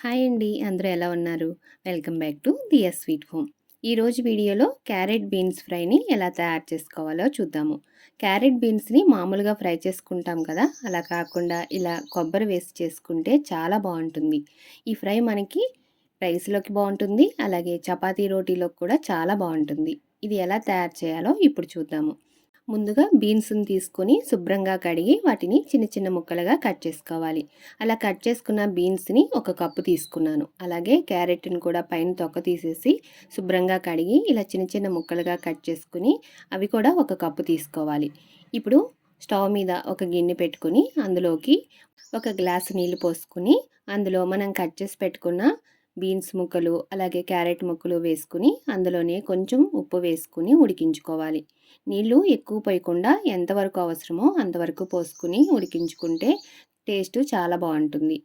Hi అండి. అందరూ ఎలా ఉన్నారు? Welcome back to Diya sweet home. ఈరోజు వీడియోలో క్యారెట్ బీన్స్ ఫ్రైని ఎలా తయారు చేసుకోవాలో చూద్దాము. క్యారెట్ బీన్స్ని మామూలుగా ఫ్రై చేసుకుంటాం కదా అలా కాకుండా ఇలా కొబ్బరి వేసి చేసుకుంటే చాలా బాగుంటుంది. ఈ ఫ్రై మనకి రైస్లోకి బాగుంటుంది అలాగే చపాతీ రోటీలోకి కూడా చాలా బాగుంటుంది. ఇది ఎలా తయారు చేయాలో ఇప్పుడు చూద్దాము. ముందుగా బీన్స్ని తీసుకొని శుభ్రంగా కడిగి వాటిని చిన్న చిన్న ముక్కలుగా కట్ చేసుకోవాలి. అలా కట్ చేసుకున్న బీన్స్ని ఒక కప్పు తీసుకున్నాను. అలాగే క్యారెట్ని కూడా పైన తొక్క తీసేసి శుభ్రంగా కడిగి ఇలా చిన్న చిన్న ముక్కలుగా కట్ చేసుకుని అవి కూడా ఒక కప్పు తీసుకోవాలి. ఇప్పుడు స్టవ్ మీద ఒక గిన్నె పెట్టుకుని అందులోకి ఒక గ్లాసు నీళ్ళు పోసుకుని అందులో మనం కట్ చేసి పెట్టుకున్న బీన్స్ ముక్కలు అలాగే క్యారెట్ ముక్కలు వేసుకుని అందులోనే కొంచెం ఉప్పు వేసుకుని ఉడికించుకోవాలి. నీళ్ళు ఎక్కువ పోయకుండా ఎంతవరకు అవసరమో అంతవరకు పోసుకుని ఉడికించుకుంటే టేస్ట్ చాలా బాగుంటుంది.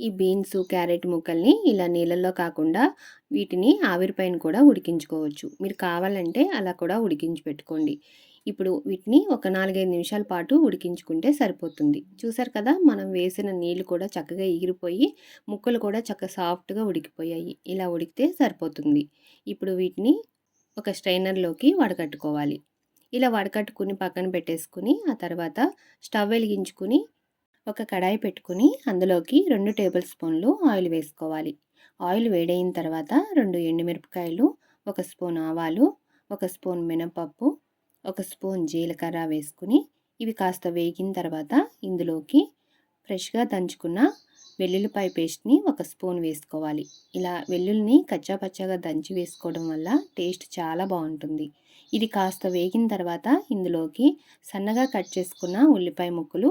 ఈ బీన్స్ క్యారెట్ ముక్కల్ని ఇలా నీళ్ళల్లో కాకుండా వీటిని ఆవిరిపైన కూడా ఉడికించుకోవచ్చు. మీరు కావాలంటే అలా కూడా ఉడికించి పెట్టుకోండి. ఇప్పుడు వీటిని ఒక నాలుగైదు నిమిషాల పాటు ఉడికించుకుంటే సరిపోతుంది. చూసారు కదా మనం వేసిన నీళ్ళు కూడా చక్కగా ఎగిరిపోయి ముక్కలు కూడా చక్కగా సాఫ్ట్గా ఉడికిపోయాయి. ఇలా ఉడికితే సరిపోతుంది. ఇప్పుడు వీటిని ఒక స్ట్రైనర్లోకి వడకట్టుకోవాలి. ఇలా వడకట్టుకుని పక్కన పెట్టేసుకుని ఆ తర్వాత స్టవ్ వెలిగించుకుని ఒక కడాయి పెట్టుకుని అందులోకి రెండు టేబుల్ స్పూన్లు ఆయిల్ వేసుకోవాలి. ఆయిల్ వేడైన తర్వాత రెండు ఎండుమిరపకాయలు ఒక స్పూన్ ఆవాలు ఒక స్పూన్ మినపప్పు ఒక స్పూన్ జీలకర్ర వేసుకుని ఇవి కాస్త వేగిన తర్వాత ఇందులోకి ఫ్రెష్గా దంచుకున్న వెల్లుల్లిపాయ పేస్ట్ని ఒక స్పూన్ వేసుకోవాలి. ఇలా వెల్లుల్లిని కచ్చాపచ్చాగా దంచి వేసుకోవడం వల్ల టేస్ట్ చాలా బాగుంటుంది. ఇది కాస్త వేగిన తర్వాత ఇందులోకి సన్నగా కట్ చేసుకున్న ఉల్లిపాయ ముక్కలు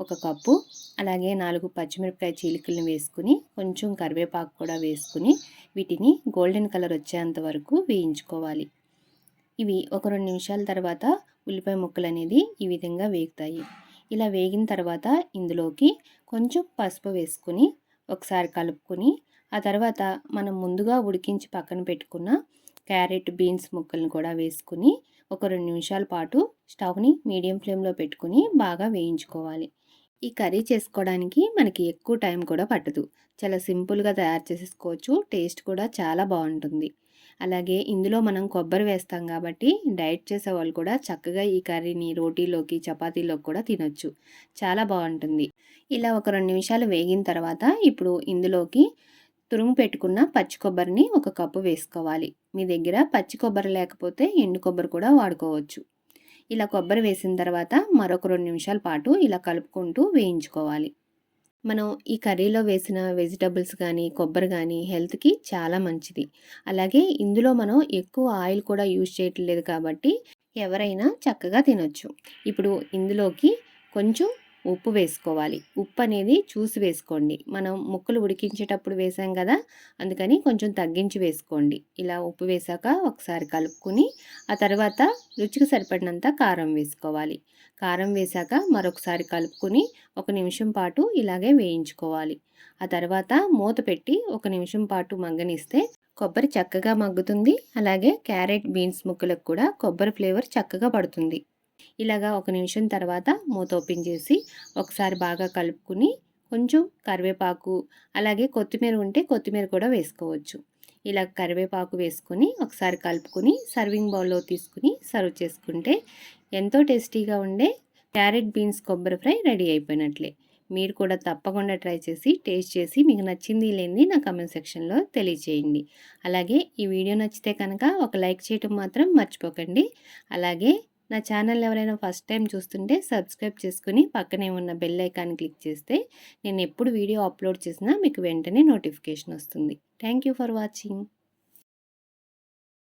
ఒక కప్పు అలాగే నాలుగు పచ్చిమిరపకాయ చీలికలను వేసుకుని కొంచెం కరివేపాకు కూడా వేసుకుని వీటిని గోల్డెన్ కలర్ వచ్చేంత వరకు వేయించుకోవాలి. ఇవి ఒక రెండు నిమిషాల తర్వాత ఉల్లిపాయ ముక్కలు అనేది ఈ విధంగా వేగుతాయి. ఇలా వేగిన తర్వాత ఇందులోకి కొంచెం పసుపు వేసుకుని ఒకసారి కలుపుకొని ఆ తర్వాత మనం ముందుగా ఉడికించి పక్కన పెట్టుకున్న క్యారెట్ బీన్స్ ముక్కలను కూడా వేసుకుని ఒక రెండు నిమిషాల పాటు స్టవ్ని మీడియం ఫ్లేమ్లో పెట్టుకుని బాగా వేయించుకోవాలి. ఈ కర్రీ చేసుకోవడానికి మనకి ఎక్కువ టైం కూడా పట్టదు. చాలా సింపుల్గా తయారు చేసేసుకోవచ్చు. టేస్ట్ కూడా చాలా బాగుంటుంది. అలాగే ఇందులో మనం కొబ్బరి వేస్తాం కాబట్టి డైట్ చేసే వాళ్ళు కూడా చక్కగా ఈ కర్రీని రోటీలోకి చపాతీలోకి కూడా తినొచ్చు. చాలా బాగుంటుంది. ఇలా ఒక రెండు నిమిషాలు వేగిన తర్వాత ఇప్పుడు ఇందులోకి తురుము పెట్టుకున్న పచ్చి కొబ్బరిని ఒక కప్పు వేసుకోవాలి. మీ దగ్గర పచ్చి కొబ్బరి లేకపోతే ఎండు కొబ్బరి కూడా వాడుకోవచ్చు. ఇలా కొబ్బరి వేసిన తర్వాత మరొక రెండు నిమిషాల పాటు ఇలా కలుపుకుంటూ వేయించుకోవాలి. మనం ఈ కర్రీలో వేసిన వెజిటబుల్స్ కానీ కొబ్బరి కానీ హెల్త్కి చాలా మంచిది. అలాగే ఇందులో మనం ఎక్కువ ఆయిల్ కూడా యూజ్ చేయట్లేదు కాబట్టి ఎవరైనా చక్కగా తినొచ్చు. ఇప్పుడు ఇందులోకి కొంచెం ఉప్పు వేసుకోవాలి. ఉప్పు అనేది చూసి వేసుకోండి. మనం ముక్కలు ఉడికించేటప్పుడు వేసాం కదా అందుకని కొంచెం తగ్గించి వేసుకోండి. ఇలా ఉప్పు వేసాక ఒకసారి కలుపుకుని ఆ తర్వాత రుచికి సరిపడినంత కారం వేసుకోవాలి. కారం వేశాక మరొకసారి కలుపుకుని ఒక నిమిషం పాటు ఇలాగే వేయించుకోవాలి. ఆ తర్వాత మూత పెట్టి ఒక నిమిషం పాటు మగ్గనిస్తే కొబ్బరి చక్కగా మగ్గుతుంది. అలాగే క్యారెట్ బీన్స్ ముక్కలకు కూడా కొబ్బరి ఫ్లేవర్ చక్కగా పడుతుంది. ఇలాగా ఒక నిమిషం తర్వాత మూత ఓపెన్ చేసి ఒకసారి బాగా కలుపుకుని కొంచెం కరివేపాకు అలాగే కొత్తిమీర ఉంటే కొత్తిమీర కూడా వేసుకోవచ్చు. ఇలా కరివేపాకు వేసుకొని ఒకసారి కలుపుకొని సర్వింగ్ బౌల్లో తీసుకుని సర్వ్ చేసుకుంటే ఎంతో టేస్టీగా ఉండే క్యారెట్ బీన్స్ కొబ్బరి ఫ్రై రెడీ అయిపోయినట్లే. మీరు కూడా తప్పకుండా ట్రై చేసి టేస్ట్ చేసి మీకు నచ్చింది లేనిది నా కమెంట్ సెక్షన్లో తెలియచేయండి. అలాగే ఈ వీడియో నచ్చితే కనుక ఒక లైక్ చేయటం మాత్రం మర్చిపోకండి. అలాగే నా ఛానల్ ఎవరైనా ఫస్ట్ టైం చూస్తుంటే సబ్స్క్రైబ్ చేసుకుని పక్కనే ఉన్న బెల్ ఐకాన్ క్లిక్ చేస్తే నేను ఎప్పుడు వీడియో అప్లోడ్ చేసినా మీకు వెంటనే నోటిఫికేషన్ వస్తుంది. Thank for watching.